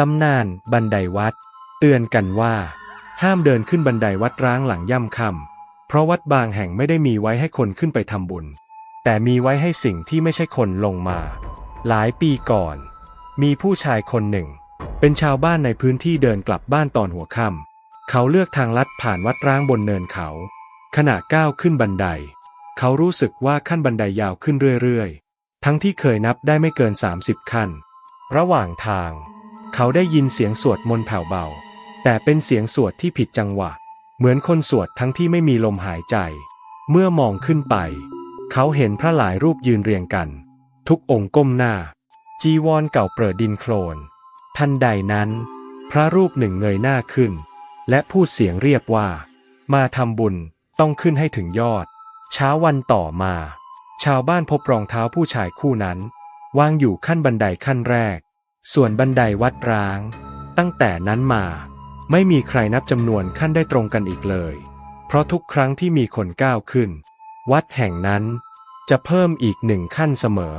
ตำนานบันไดวัด เตือนกันว่า ห้ามเดินขึ้นบันไดวัดร้างหลังย่ำค่ำเพราะวัดบางแห่งไม่ได้มีไว้ให้คนขึ้นไปทำบุญ แต่มีไว้ให้สิ่งที่ไม่ใช่คนลงมา หลายปีก่อน มีผู้ชายคนหนึ่ง เป็นชาวบ้านในพื้นที่เดินกลับบ้านตอนหัวค่ำเขาเลือกทางลัดผ่านวัดร้างบนเนินเขา ขณะก้าวขึ้นบันได เขารู้สึกว่าขั้นบันไดยาวขึ้นเรื่อยๆ ทั้งที่เคยนับได้ไม่เกิน 30 ขั้น ระหว่างทาง เขาได้ยินเสียงสวดมนต์แผ่วเบา แต่เป็นเสียงสวดที่ผิดจังหวะ เหมือนคนสวดทั้งที่ไม่มีลมหายใจ เมื่อมองขึ้นไป เขาเห็นพระหลายรูปยืนเรียงกัน ทุกองค์ก้มหน้า จีวรเก่าเปิดดินโคลน ทันใดนั้น พระรูปหนึ่งเงยหน้าขึ้น และพูดเสียงเรียบว่า มาทำบุญต้องขึ้นให้ถึงยอด เช้าวันต่อมา ชาวบ้านพบรองเท้าผู้ชายคู่นั้น วางอยู่ขั้นบันไดขั้นแรก ส่วนบันไดวัดร้าง ตั้งแต่นั้นมา ไม่มีใครนับจำนวนขั้นได้ตรงกันอีกเลย เพราะทุกครั้งที่มีคนก้าวขึ้น วัดแห่งนั้นจะเพิ่มอีกหนึ่งขั้นเสมอ